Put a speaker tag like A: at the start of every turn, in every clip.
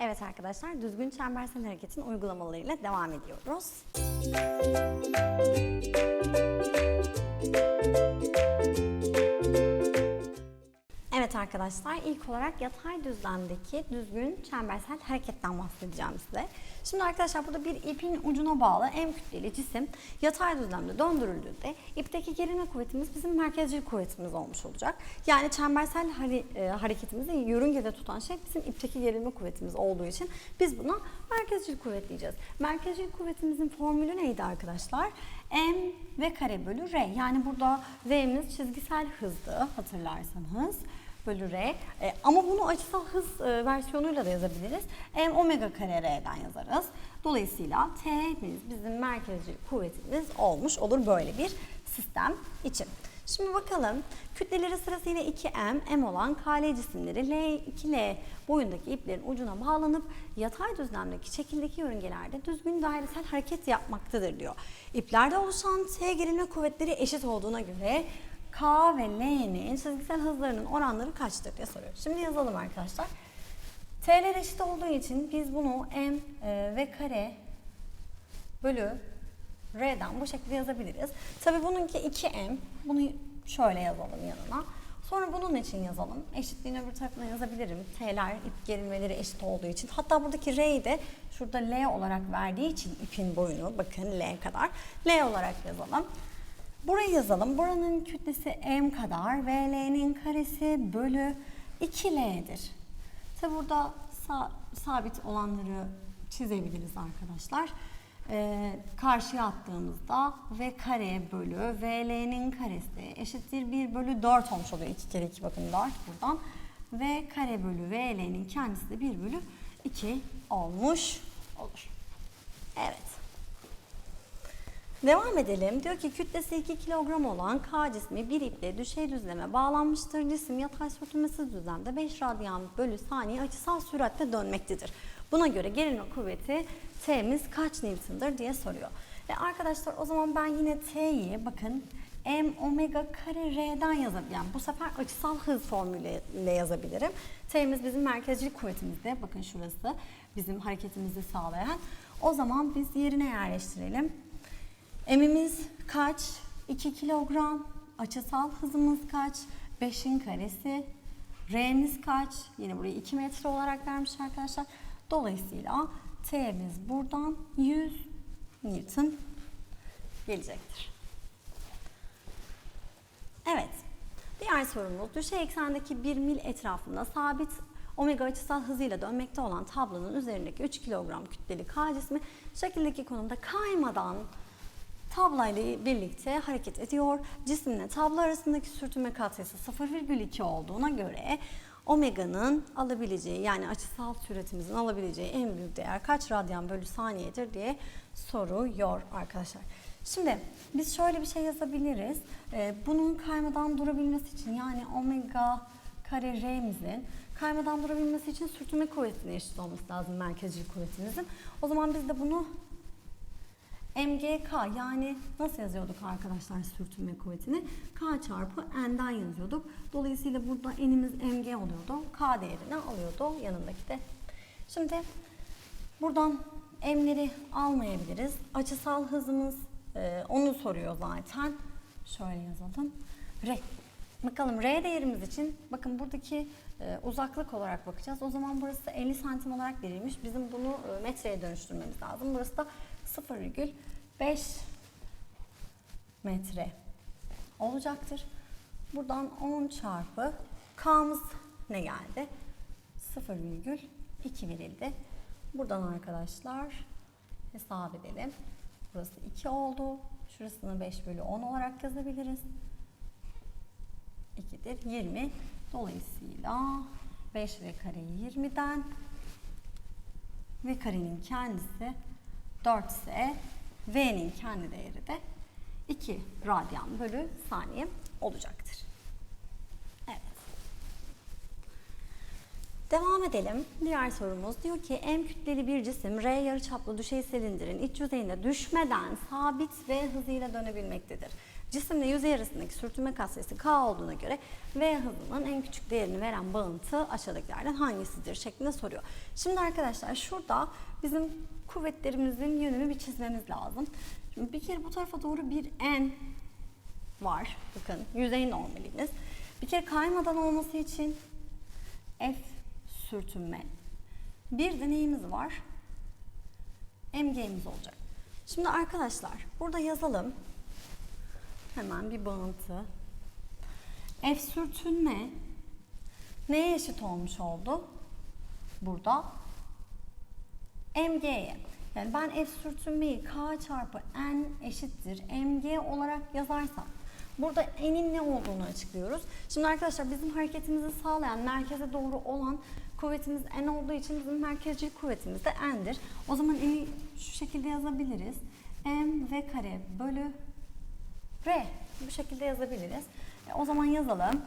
A: Evet arkadaşlar, düzgün çembersel hareketin uygulamalarıyla devam ediyoruz. Evet arkadaşlar, ilk olarak yatay düzlemdeki düzgün çembersel hareketten bahsedeceğim size. Şimdi arkadaşlar burada bir ipin ucuna bağlı en kütleli cisim yatay düzlemde döndürüldüğünde ipteki gerilme kuvvetimiz bizim merkezcil kuvvetimiz olmuş olacak. Yani çembersel e, hareketimizi yörüngede tutan şey bizim ipteki gerilme kuvvetimiz olduğu için biz buna merkezcil kuvvet diyeceğiz. Merkezcil kuvvetimizin formülü neydi arkadaşlar? M v kare bölü r. Yani burada v'miz çizgisel hızdı hatırlarsanız bölü r. E, ama bunu açısal hız e, versiyonuyla da yazabiliriz. M omega kare r'den yazarız. Dolayısıyla t'miz bizim merkezcil kuvvetimiz olmuş olur böyle bir sistem için. Şimdi bakalım kütleleri sırasıyla 2m, m olan KL cisimleri L, 2L boyundaki iplerin ucuna bağlanıp yatay düzlemdeki şekildeki yörüngelerde düzgün dairesel hareket yapmaktadır diyor. İplerde oluşan T gerilme kuvvetleri eşit olduğuna göre K ve L'nin çizgisel hızlarının oranları kaçtır diye soruyor. Şimdi yazalım arkadaşlar. T'ler eşit olduğu için biz bunu m e, ve kare bölü R'den bu şekilde yazabiliriz. Tabii bununki 2M. Bunu şöyle yazalım yanına. Sonra bunun için yazalım. Eşitliğin öbür tarafına yazabilirim. T'ler ip gerilmeleri eşit olduğu için. Hatta buradaki R'yi de şurada L olarak verdiği için ipin boyunu bakın L kadar. L olarak yazalım. Burayı yazalım. Buranın kütlesi M kadar ve L'nin karesi bölü 2L'dir. Tabi burada sa- sabit olanları çizebiliriz arkadaşlar. Ee, karşıya attığımızda v kare bölü vl'nin karesi eşittir 1 bölü 4 olmuş oluyor. 2 kere 2 bakın 4 buradan. v kare bölü vl'nin kendisi de 1 bölü 2 olmuş olur. Evet. Devam edelim. Diyor ki kütlesi 2 kilogram olan K cismi bir iple düşey düzleme bağlanmıştır. Cisim yatay sürtünmesiz düzlemde 5 radyan bölü saniye açısal süratle dönmektedir. Buna göre gerilme kuvveti T'miz kaç Newton'dır diye soruyor. E arkadaşlar o zaman ben yine T'yi bakın m omega kare r'den yazabilirim. Yani bu sefer açısal hız formülüyle yazabilirim. T'miz bizim merkezcilik kuvvetimizde. Bakın şurası bizim hareketimizi sağlayan. O zaman biz yerine yerleştirelim. M'imiz kaç? 2 kilogram. Açısal hızımız kaç? 5'in karesi. R'miz kaç? Yine burayı 2 metre olarak vermiş arkadaşlar. Dolayısıyla T'miz buradan 100 Newton gelecektir. Evet. Diğer sorumuz düşey eksendeki bir mil etrafında sabit omega açısal hızıyla dönmekte olan tablonun üzerindeki 3 kilogram kütleli K cismi şekildeki konumda kaymadan tablayla birlikte hareket ediyor. Cisminle tablo arasındaki sürtünme katsayısı 0,2 olduğuna göre omega'nın alabileceği yani açısal süratimizin alabileceği en büyük değer kaç radyan bölü saniyedir diye soruyor arkadaşlar. Şimdi biz şöyle bir şey yazabiliriz. Ee, bunun kaymadan durabilmesi için yani omega kare r'mizin kaymadan durabilmesi için sürtünme kuvvetine eşit olması lazım merkezcil kuvvetimizin. O zaman biz de bunu MGK yani nasıl yazıyorduk arkadaşlar sürtünme kuvvetini? K çarpı N'den yazıyorduk. Dolayısıyla burada N'imiz MG oluyordu. K değerini alıyordu yanındaki de. Şimdi buradan M'leri almayabiliriz. Açısal hızımız e, onu soruyor zaten. Şöyle yazalım. R. Bakalım R değerimiz için bakın buradaki e, uzaklık olarak bakacağız. O zaman burası 50 santim olarak verilmiş. Bizim bunu e, metreye dönüştürmemiz lazım. Burası da 0,5 metre olacaktır. Buradan 10 çarpı K'mız ne geldi? 0,2 verildi. Buradan arkadaşlar hesap edelim. Burası 2 oldu. Şurasını 5 bölü 10 olarak yazabiliriz. 2'dir 20. Dolayısıyla 5 ve kareyi 20'den ve karenin kendisi 4 ise V'nin kendi değeri de 2 radyan bölü saniye olacaktır. Evet. Devam edelim. Diğer sorumuz diyor ki M kütleli bir cisim R yarıçaplı düşey silindirin iç yüzeyine düşmeden sabit V hızıyla dönebilmektedir. Cisimle yüzey arasındaki sürtünme katsayısı K olduğuna göre V hızının en küçük değerini veren bağıntı aşağıdakilerden hangisidir şeklinde soruyor. Şimdi arkadaşlar şurada bizim kuvvetlerimizin yönünü bir çizmemiz lazım. Şimdi bir kere bu tarafa doğru bir N var. Bakın yüzey normaliniz. Bir kere kaymadan olması için F sürtünme. Bir de neyimiz var? MG'miz olacak. Şimdi arkadaşlar burada yazalım. Hemen bir bağıntı. F sürtünme neye eşit olmuş oldu? Burada MG'ye. Yani ben F sürtünmeyi K çarpı N eşittir MG olarak yazarsam burada N'in ne olduğunu açıklıyoruz. Şimdi arkadaşlar bizim hareketimizi sağlayan merkeze doğru olan kuvvetimiz N olduğu için bizim merkezcil kuvvetimiz de N'dir. O zaman N'i şu şekilde yazabiliriz. M V kare bölü R. Bu şekilde yazabiliriz. E, o zaman yazalım.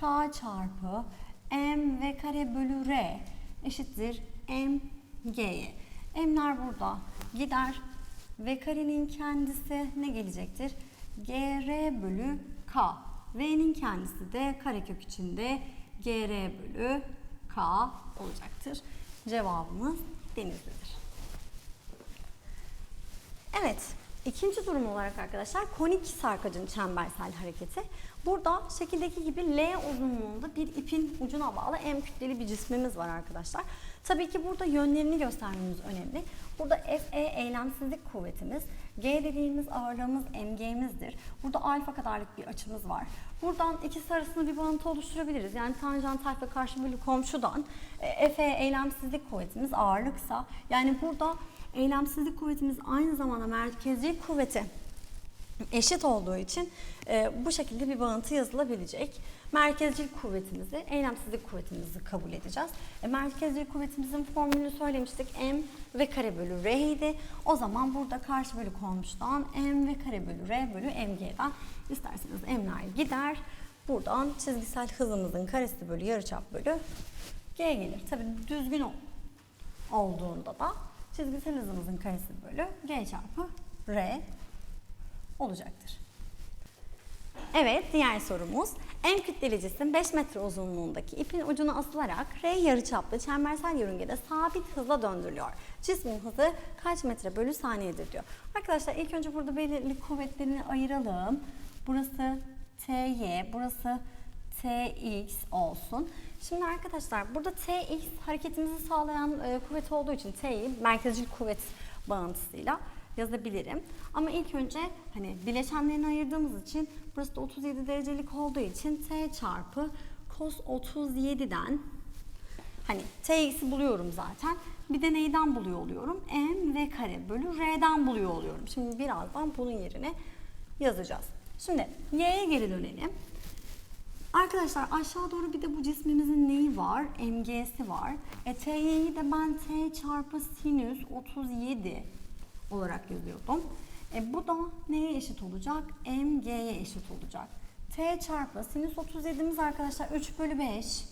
A: K çarpı M V kare bölü R eşittir M G'ye. M'ler burada gider. V karenin kendisi ne gelecektir? GR bölü K. V'nin kendisi de karekök içinde GR bölü K olacaktır. Cevabımız Denizli'dir. Evet, ikinci durum olarak arkadaşlar konik sarkacın çembersel hareketi. Burada şekildeki gibi L uzunluğunda bir ipin ucuna bağlı M kütleli bir cismimiz var arkadaşlar. Tabii ki burada yönlerini göstermemiz önemli. Burada FE eylemsizlik kuvvetimiz, G dediğimiz ağırlığımız MG'mizdir. Burada alfa kadarlık bir açımız var. Buradan ikisi arasında bir bağıntı oluşturabiliriz. Yani tanjant alfa karşı bölü komşudan e, FE eylemsizlik kuvvetimiz ağırlıksa yani burada eylemsizlik kuvvetimiz aynı zamanda merkezi kuvveti eşit olduğu için e, bu şekilde bir bağıntı yazılabilecek. Merkezcil kuvvetimizi, eylemsizlik kuvvetimizi kabul edeceğiz. E, merkezcil kuvvetimizin formülünü söylemiştik. M ve kare bölü R idi. O zaman burada karşı bölü komşudan M ve kare bölü R bölü MG'den isterseniz M'ler gider. Buradan çizgisel hızımızın karesi bölü yarıçap bölü G gelir. Tabii düzgün ol- olduğunda da çizgisel hızımızın karesi bölü G çarpı R olacaktır. Evet, diğer sorumuz. M kütleli cisim 5 metre uzunluğundaki ipin ucuna asılarak R yarıçaplı çembersel yörüngede sabit hızla döndürülüyor. Cismin hızı kaç metre bölü saniyedir diyor. Arkadaşlar ilk önce burada belirli kuvvetlerini ayıralım. Burası TY, burası TX olsun. Şimdi arkadaşlar burada TX hareketimizi sağlayan e, kuvvet olduğu için T'yi merkezcil kuvvet bağıntısıyla yazabilirim. Ama ilk önce hani bileşenlerini ayırdığımız için burası da 37 derecelik olduğu için T çarpı cos 37'den hani Tx'i buluyorum zaten. Bir de neyden buluyor oluyorum? M v kare bölü R'den buluyor oluyorum. Şimdi birazdan bunun yerine yazacağız. Şimdi Y'ye geri dönelim. Arkadaşlar aşağı doğru bir de bu cismimizin neyi var? MG'si var. E T'yi de ben T çarpı sinüs 37 olarak yazıyordum. E bu da neye eşit olacak? MG'ye eşit olacak. T çarpı sinüs 37'miz arkadaşlar 3 bölü 5.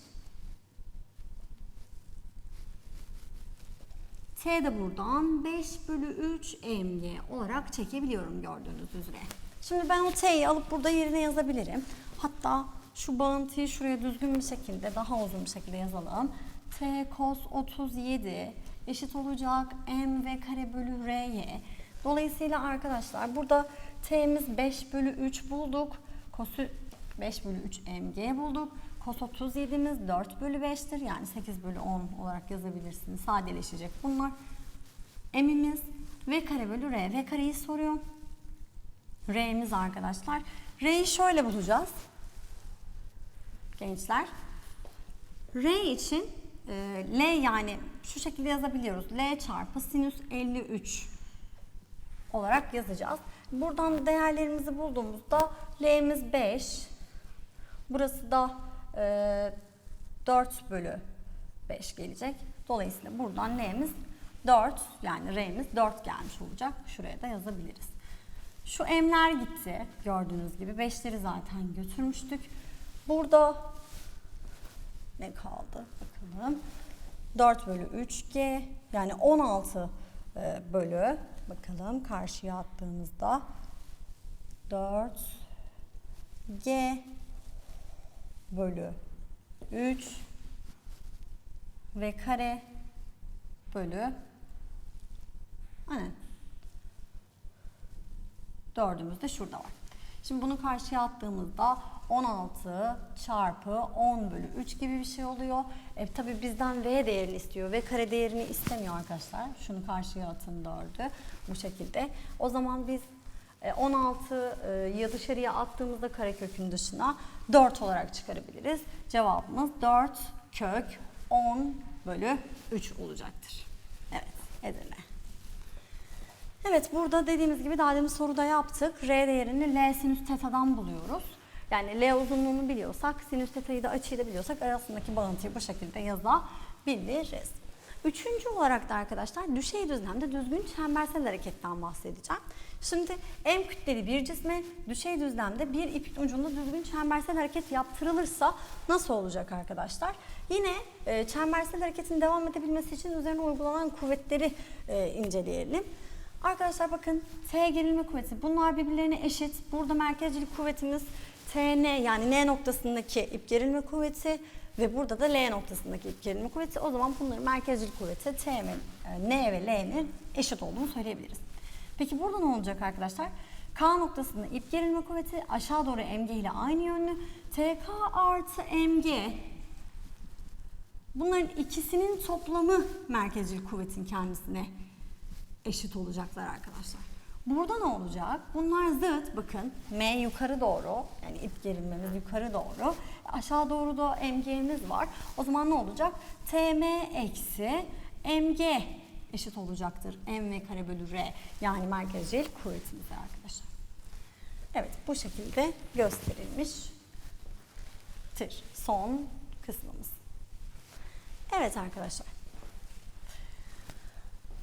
A: T de buradan 5 bölü 3 MG olarak çekebiliyorum gördüğünüz üzere. Şimdi ben o T'yi alıp burada yerine yazabilirim. Hatta şu bağıntıyı şuraya düzgün bir şekilde, daha uzun bir şekilde yazalım. T cos 37 eşit olacak M ve kare bölü R'ye. Dolayısıyla arkadaşlar burada T'miz 5 bölü 3 bulduk. Cos'u 5 bölü 3 MG bulduk. Cos 37'miz 4 bölü 5'tir. Yani 8 bölü 10 olarak yazabilirsiniz. Sadeleşecek bunlar. M'imiz V kare bölü R. V kareyi soruyor. R'miz arkadaşlar. R'yi şöyle bulacağız. Gençler. R için e, L yani şu şekilde yazabiliyoruz. L çarpı sinüs 53 olarak yazacağız. Buradan değerlerimizi bulduğumuzda L'miz 5. Burası da e, 4 bölü 5 gelecek. Dolayısıyla buradan L'miz 4 yani R'miz 4 gelmiş olacak. Şuraya da yazabiliriz. Şu M'ler gitti gördüğünüz gibi. 5'leri zaten götürmüştük. Burada ne kaldı? Bakalım. 4 bölü 3G yani 16 e, bölü bakalım karşıya attığımızda 4 G bölü 3 v kare bölü aynen dördümüz de şurada var. Şimdi bunu karşıya attığımızda 16 çarpı 10 bölü 3 gibi bir şey oluyor. E, tabii bizden v değerini istiyor. v kare değerini istemiyor arkadaşlar. Şunu karşıya atın 4'ü bu şekilde. O zaman biz e, 16'yı dışarıya attığımızda karekökün dışına 4 olarak çıkarabiliriz. Cevabımız 4 kök 10 bölü 3 olacaktır. Evet, Edirne. Evet burada dediğimiz gibi daha demin soruda yaptık. R değerini L sinüs teta'dan buluyoruz. Yani L uzunluğunu biliyorsak, sinüs teta'yı da açıyı da biliyorsak arasındaki bağıntıyı bu şekilde yazabiliriz. Üçüncü olarak da arkadaşlar düşey düzlemde düzgün çembersel hareketten bahsedeceğim. Şimdi M kütleli bir cisme düşey düzlemde bir ipin ucunda düzgün çembersel hareket yaptırılırsa nasıl olacak arkadaşlar? Yine e, çembersel hareketin devam edebilmesi için üzerine uygulanan kuvvetleri e, inceleyelim. Arkadaşlar bakın T gerilme kuvveti bunlar birbirlerine eşit. Burada merkezcilik kuvvetimiz TN yani N noktasındaki ip gerilme kuvveti ve burada da L noktasındaki ip gerilme kuvveti. O zaman bunların merkezcilik kuvveti T ve e, N ve L'nin eşit olduğunu söyleyebiliriz. Peki burada ne olacak arkadaşlar? K noktasında ip gerilme kuvveti aşağı doğru MG ile aynı yönlü. TK artı MG bunların ikisinin toplamı merkezcilik kuvvetin kendisine eşit olacaklar arkadaşlar. Burada ne olacak? Bunlar zıt. Bakın M yukarı doğru. Yani ip gerilmemiz yukarı doğru. Aşağı doğru da MG'miz var. O zaman ne olacak? TM eksi MG eşit olacaktır. M ve kare bölü R. Yani merkezcil kuvvetimiz arkadaşlar. Evet bu şekilde gösterilmiştir. Son kısmımız. Evet arkadaşlar.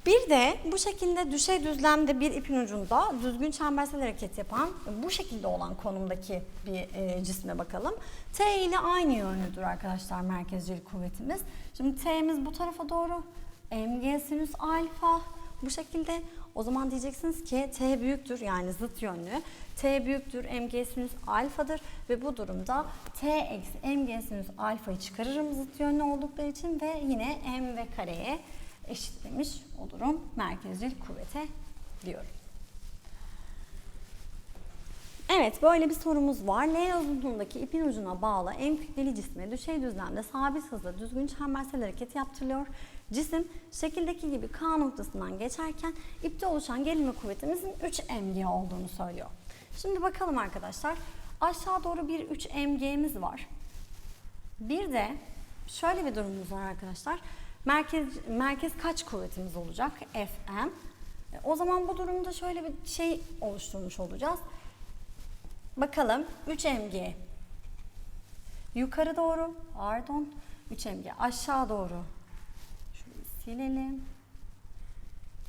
A: Bir de bu şekilde düşey düzlemde bir ipin ucunda düzgün çembersel hareket yapan bu şekilde olan konumdaki bir e, cisme bakalım. T ile aynı yönlüdür arkadaşlar merkezcilik kuvvetimiz. Şimdi T'miz bu tarafa doğru. MG sinüs alfa bu şekilde. O zaman diyeceksiniz ki T büyüktür yani zıt yönlü. T büyüktür MG sinüs alfadır ve bu durumda T eksi MG sinüs alfayı çıkarırım zıt yönlü oldukları için ve yine M ve kareye eşitlemiş olurum merkezcil kuvvete diyorum. Evet böyle bir sorumuz var. L uzunluğundaki ipin ucuna bağlı en kütleli cisme düşey düzlemde sabit hızla düzgün çembersel hareket yaptırılıyor. Cisim şekildeki gibi K noktasından geçerken ipte oluşan gerilme kuvvetimizin 3 mg olduğunu söylüyor. Şimdi bakalım arkadaşlar. Aşağı doğru bir 3 mg'miz var. Bir de şöyle bir durumumuz var arkadaşlar. Merkez, merkez kaç kuvvetimiz olacak? Fm. E, O zaman bu durumda şöyle bir şey oluşturmuş olacağız. Bakalım 3 mg yukarı doğru pardon 3 mg aşağı doğru şöyle silelim.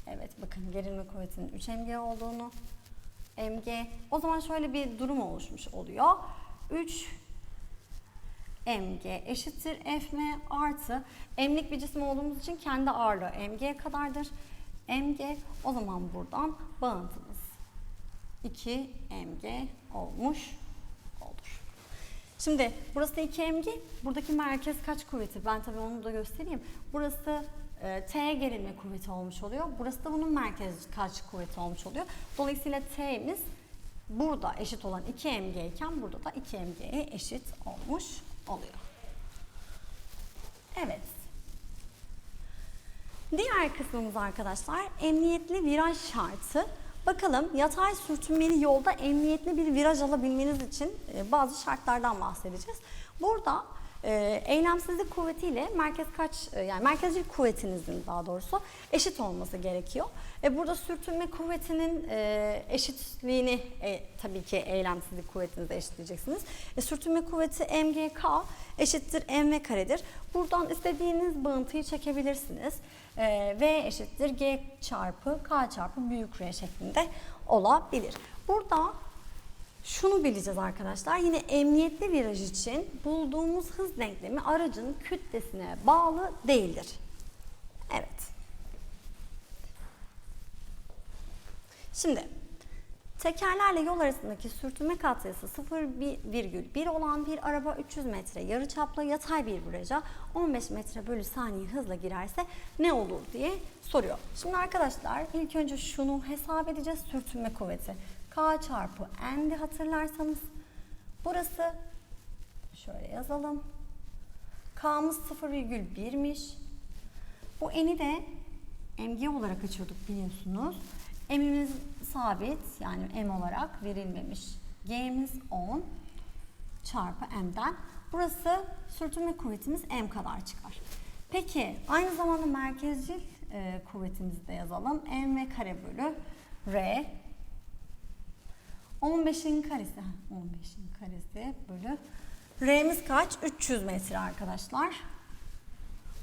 A: Evet bakın gerilme kuvvetinin 3 mg olduğunu mg o zaman şöyle bir durum oluşmuş oluyor. 3 mg eşittir fm artı emlik bir cisim olduğumuz için kendi ağırlığı mg kadardır. mg o zaman buradan bağıntımız 2 mg olmuş olur. Şimdi burası 2 mg. Buradaki merkez kaç kuvveti? Ben tabii onu da göstereyim. Burası e, T gerilme kuvveti olmuş oluyor. Burası da bunun merkez kaç kuvveti olmuş oluyor. Dolayısıyla T'miz burada eşit olan 2 mg iken burada da 2 mg'ye eşit olmuş oluyor. Evet. Diğer kısmımız arkadaşlar emniyetli viraj şartı. Bakalım yatay sürtünmeli yolda emniyetli bir viraj alabilmeniz için e, bazı şartlardan bahsedeceğiz. Burada e, eylemsizlik kuvvetiyle merkez kaç e, yani merkezcilik kuvvetinizin daha doğrusu eşit olması gerekiyor. E, burada sürtünme kuvvetinin e, eşitliğini e, tabii ki eylemsizlik kuvvetinize eşitleyeceksiniz. E, sürtünme kuvveti mgk eşittir mv karedir. Buradan istediğiniz bağıntıyı çekebilirsiniz. E, v eşittir g çarpı k çarpı büyük r şeklinde olabilir. Burada şunu bileceğiz arkadaşlar. Yine emniyetli viraj için bulduğumuz hız denklemi aracın kütlesine bağlı değildir. Evet. Şimdi Tekerlerle yol arasındaki sürtünme katsayısı 0,1 olan bir araba 300 metre yarıçaplı yatay bir viraja 15 metre bölü saniye hızla girerse ne olur diye soruyor. Şimdi arkadaşlar ilk önce şunu hesap edeceğiz. Sürtünme kuvveti. K çarpı N'di hatırlarsanız. Burası şöyle yazalım. K'mız 0,1'miş. Bu eni de mg olarak açıyorduk biliyorsunuz. M'imiz sabit yani M olarak verilmemiş. G'miz 10 çarpı M'den. Burası sürtünme kuvvetimiz M kadar çıkar. Peki aynı zamanda merkezcil e, kuvvetimizi de yazalım. M ve kare bölü R. 15'in karesi. 15'in karesi bölü. R'miz kaç? 300 metre arkadaşlar.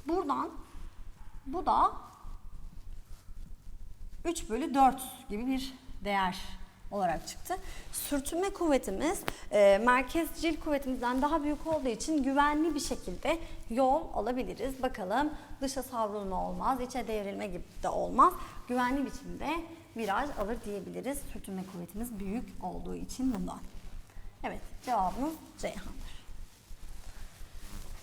A: Buradan bu da 3 bölü 4 gibi bir değer olarak çıktı. Sürtünme kuvvetimiz e, merkezcil kuvvetimizden daha büyük olduğu için güvenli bir şekilde yol alabiliriz. Bakalım dışa savrulma olmaz, içe devrilme gibi de olmaz. Güvenli biçimde viraj alır diyebiliriz. Sürtünme kuvvetimiz büyük olduğu için bundan. Evet cevabımız Ceyhan'dır.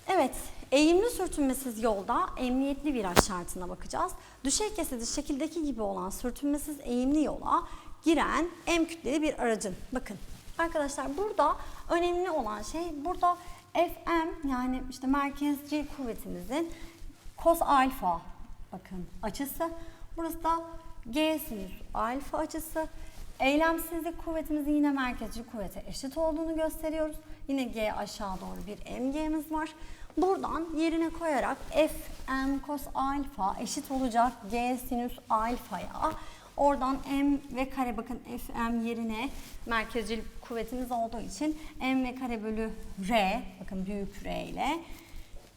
A: Evet, eğimli sürtünmesiz yolda emniyetli viraj şartına bakacağız. Düşey kesidi şekildeki gibi olan sürtünmesiz eğimli yola giren M kütleli bir aracın. Bakın arkadaşlar burada önemli olan şey burada Fm yani işte merkezcil kuvvetimizin cos alfa bakın açısı. Burası da G sinüs alfa açısı. Eylemsizlik kuvvetimizin yine merkezci kuvvete eşit olduğunu gösteriyoruz. Yine G aşağı doğru bir mg'miz var. Buradan yerine koyarak f m cos alfa eşit olacak g sinüs alfaya. Oradan m ve kare bakın f m yerine merkezcil kuvvetimiz olduğu için m ve kare bölü r bakın büyük r ile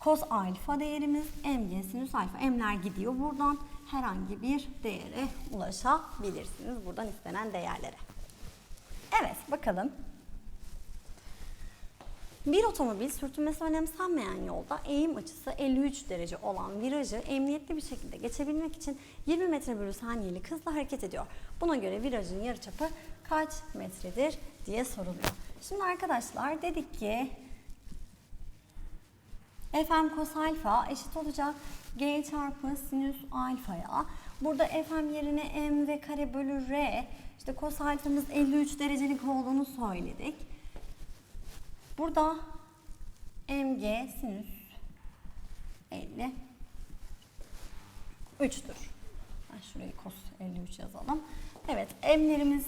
A: cos alfa değerimiz mg sinüs alfa. M'ler gidiyor buradan herhangi bir değere ulaşabilirsiniz buradan istenen değerlere. Evet bakalım. Bir otomobil sürtünmesi önemsenmeyen yolda eğim açısı 53 derece olan virajı emniyetli bir şekilde geçebilmek için 20 metre bölü saniyelik hızla hareket ediyor. Buna göre virajın yarıçapı kaç metredir diye soruluyor. Şimdi arkadaşlar dedik ki Fm cos alfa eşit olacak G çarpı sinüs alfaya. Burada Fm yerine M ve kare bölü R. İşte cos alfamız 53 derecelik olduğunu söyledik. Burada mg sinüs 50 3'tür. Ben şurayı cos 53 yazalım. Evet m'lerimiz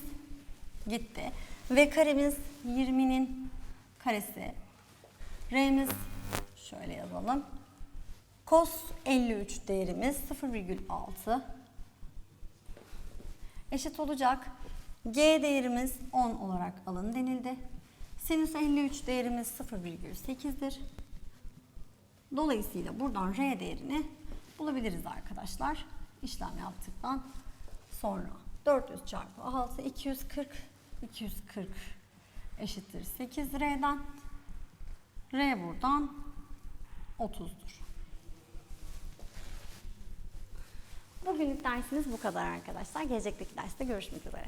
A: gitti. Ve karemiz 20'nin karesi. R'miz şöyle yazalım. Cos 53 değerimiz 0,6 eşit olacak. G değerimiz 10 olarak alın denildi. Sinüs 53 değerimiz 0,8'dir. Dolayısıyla buradan R değerini bulabiliriz arkadaşlar. İşlem yaptıktan sonra 400 çarpı 6 240 240 eşittir 8 R'den. R buradan 30'dur. Bugünlük dersimiz bu kadar arkadaşlar. Gelecekteki derste görüşmek üzere.